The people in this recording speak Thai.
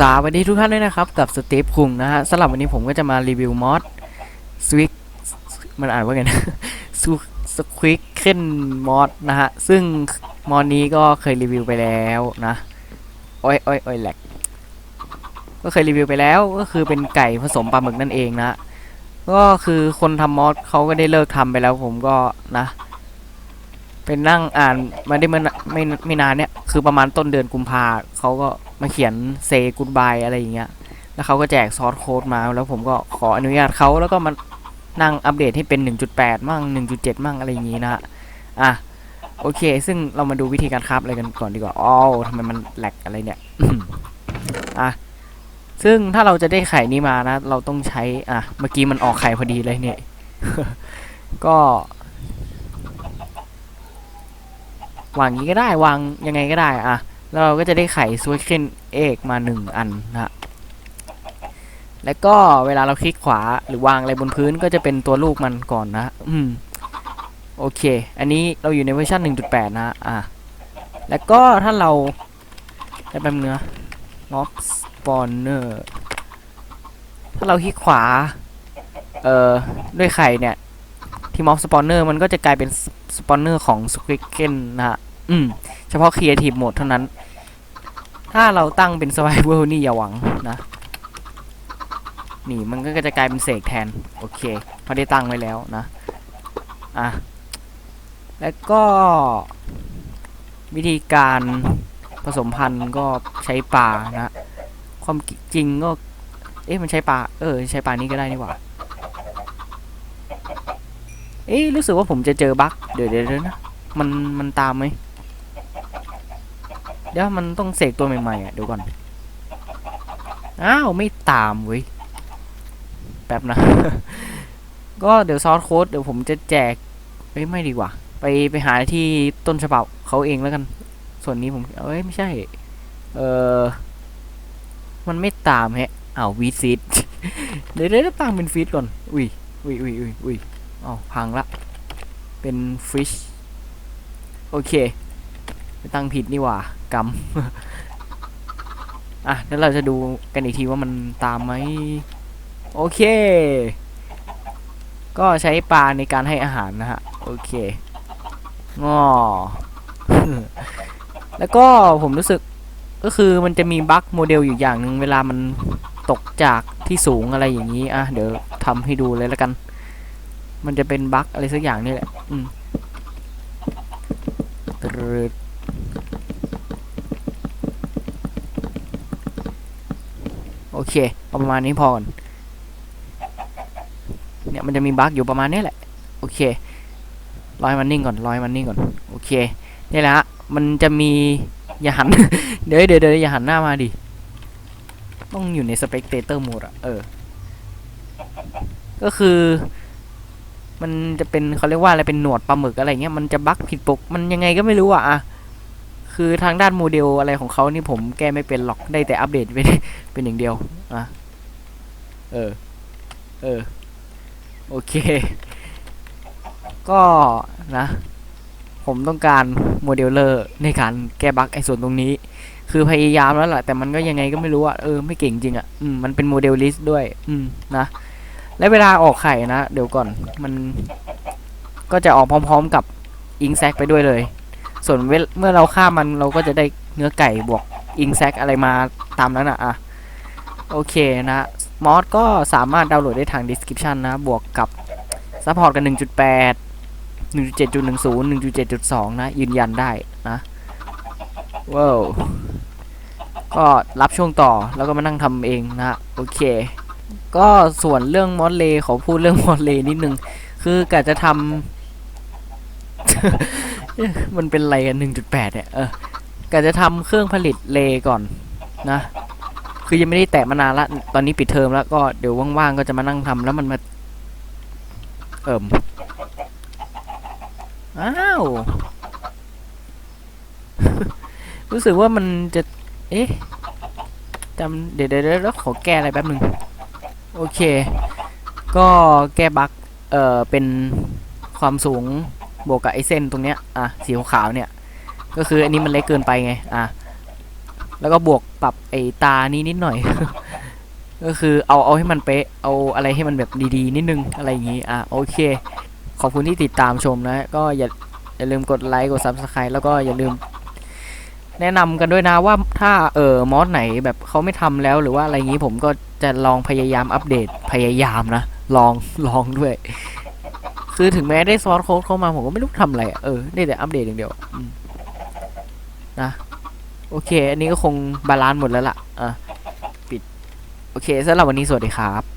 สวัสดีทุกท่านด้วยนะครับ กับสตีฟคุงนะฮะสำหรับวันนี้ผมก็จะมารีวิวมอดสวิกมันอ่านว่าไงนะสควิกเคนมอดนะฮะ ซึ่งมอดนี้ก็เคยรีวิวไปแล้วนะ โอ้ยโอ้ยโอ้ยแหลกก็เคยรีวิวไปแล้วก็คือเป็นไก่ผสมปลาหมึกนั่นเองนะ ก็คือคนทำมอดเขาก็ได้เลิกทำไปแล้วผมก็นะ เป็นนั่งอ่านมาได้เมื่อไม่ไม่นานเนี่ย คือประมาณต้นเดือนกุมภาเขาก็มาเขียนเซกูดบายอะไรอย่างเงี้ย แล้วเขาก็แจกซอสโค้ดมา แล้วผมก็ขออนุญาตเขาแล้วก็มานั่งอัปเดตให้เป็น 1.8 มั่ง 1.7 มั่งอะไรอย่างงี้นะฮะ อะ โอเค ซึ่งเรามาดูวิธีการคราฟอะไรกันก่อนดีกว่าอ้าวทำไมมันแหลกอะไรเนี่ย อะ ซึ่งถ้าเราจะได้ไข่นี้มานะ เราต้องใช้ อะ เมื่อกี้มันออกไข่พอดีเลยเนี่ย ก็ วางอย่างนี้ก็ได้วางยังไงก็ได้อะแล้วเราก็จะได้ไข่สวิตเคนเอกมาหนึ่งอันนะฮะแล้วก็เวลาเราคลิกขวาหรือวางอะไรบนพื้นก็จะเป็นตัวลูกมันก่อนนะ อืม โอเค อันนี้เราอยู่ในเวอร์ชัน1.8 นะ อะ แล้วก็ถ้าเราได้แป๊บเนื้อ mob spawner ถ้าเราคลิกขวา เอ่อ ด้วยไข่เนี่ย ที่ mob spawner มันก็จะกลายเป็น spawner ของ squid ken นะฮะ อืม เฉพาะ Creative Mode เท่านั้น ถ้าเราตั้งเป็น Survival นี่อย่าหวังนะ นี่มันก็จะกลายเป็นเสกแทน โอเคพอได้ตั้งไว้แล้วนะ อะ แล้วก็ วิธีการผสมพันธุ์ก็ใช้ปลานะ ความจริงก็ เอ๊ะมันใช้ปลา เออ ใช้ปลานี้ก็ได้นี่หว่าเอ๊ะรู้สึกว่าผมจะเจอบั๊กเดี๋ยวเดี๋ยวนะ มันมันตามไหม ดี๋ยวมันต้องเสกตัวใหม่ๆอะเดี๋ยวก่อน อ้าว ไม่ตามเว้ย แป๊บนะ ก็เดี๋ยวซอสโค้ดเดี๋ยวผมจะแจกเอ้ยไม่ดีกว่า ไปไปหาที่ต้นฉบับเขาเองแล้วกัน ส่วนนี้ผม เอ้ย ไม่ใช่ เออมันไม่ตามแฮะอ้าววีซิตเดี๋ยวเดี๋ยวตั้งเป็นฟีดก่อน อุ้ยอุ้ยอุ้ยอุ้ยอุ้ยอ้าวพังละ เป็นฟิช โอเค ตั้งผิดนี่หว่ากำอะแล้วเราจะดูกันอีกทีว่ามันตามไหมโอเค ก็ใช้ปลาในการให้อาหารนะฮะ โอเคงอแล้วก็ผมรู้สึกก็คือมันจะมีบั๊กโมเดลอยู่อย่างหนึ่งเวลามันตกจากที่สูงอะไรอย่างนี้ อะ เดี๋ยวทำให้ดูเลยแล้วกัน มันจะเป็นบั๊กอะไรสักอย่างนี่แหละ อืมตรึด โอเค ประมาณนี้พอก่อนเนี่ยมันจะมีบั๊กอยู่ประมาณนี้แหละ โอเครอให้มันนิ่งก่อนรอให้มันนิ่งก่อน โอเค นี่แหละฮะ มันจะมี อย่าหัน เดี๋ยวเดี๋ยวเดี๋ยวอย่าหันหน้ามาดิ ต้องอยู่ในสเปกเตเตอร์โหมดอะเออ ก็คือ มันจะเป็นเขาเรียกว่าอะไรเป็นหนวดปลาหมึกอะไรเงี้ย มันจะบั๊กผิดปก มันยังไงก็ไม่รู้อะอะ คือทางด้านโมเดลอะไรของเขานี่ผมแก้ไม่เป็นหรอกได้แต่อัปเดตไปเป็นอย่างเดียวอะเออ เออ โอเค ก็นะ ผมต้องการโมเดลเลอร์ในการแก้บั๊กไอ้ส่วนตรงนี้ คือพยายามแล้วแหละแต่มันก็ยังไงก็ไม่รู้อะเออไม่เก่งจริงอะอืมมันเป็นโมเดลลิสต์ด้วย อืมนะและเวลาออกไข่นะ เดี๋ยวก่อนมันก็จะออกพร้อมๆกับอิงแซกไปด้วยเลย ส่วนเวลเมื่อเราฆ่ามันเราก็จะได้เนื้อไก่บวกอิงแซกอะไรมาตามนั้นอะอะโอเคนะมอสก็สามารถดาวน์โหลดได้ทาง description นะ บวกกับซัพพอร์ตกัน 1.8 1.7.10 1.7.2 นะ ยืนยันได้นะว้าวก็รับช่วงต่อแล้วก็มานั่งทำเองนะ โอเค ก็ส่วนเรื่องมอสเลขอพูดเรื่องมอสเลนิดนึง คือกะจะทำ มันเป็นอะไรกัน1.8เนี่ย เออกะจะทำเครื่องผลิตเลก่อนนะ คือยังไม่ได้แตะมานานละ ตอนนี้ปิดเทอมแล้วก็เดี๋ยวว่างๆก็จะมานั่งทำแล้วมันมา เอิ่ม อ้าว รู้สึกว่ามันจะ เอ๊ะจำเดี๋ยวเดี๋ยวเดี๋ยวขอแก้อะไรแป๊บหนึ่งโอเค ก็แก้บั๊กเอ่อ เป็นความสูง บวกกับไอ้เส้นตรงเนี้ยอะสีขาวเนี่ย ก็คืออันนี้มันเล็กเกินไปไงอะแล้วก็บวกปรับไอ้ตานี้นิดหน่อย ก็คือเอาเอาให้มันเป๊ะเอาอะไรให้มันแบบดีๆ นิดนึงอะไรอย่างงี้อะโอเค ขอบคุณที่ติดตามชมนะ ก็อย่าอย่าลืมกดไลค์กด Subscribe แล้วก็อย่าลืม แนะนำกันด้วยนะว่าถ้าเออมอสไหนแบบเขาไม่ทำแล้วหรือว่าอะไรอย่างนี้ผมก็จะลองพยายามอัปเดตพยายามนะ ลองลองด้วย คือถึงแม้ได้ซอสโค้ดเข้ามาผมก็ไม่รู้ทำอะไรเออได้แต่อัปเดตอย่างเดียวนะโอเค อันนี้ก็คงบาลานซ์หมดแล้วล่ะอะปิด โอเคสำหรับวันนี้สวัสดีครับ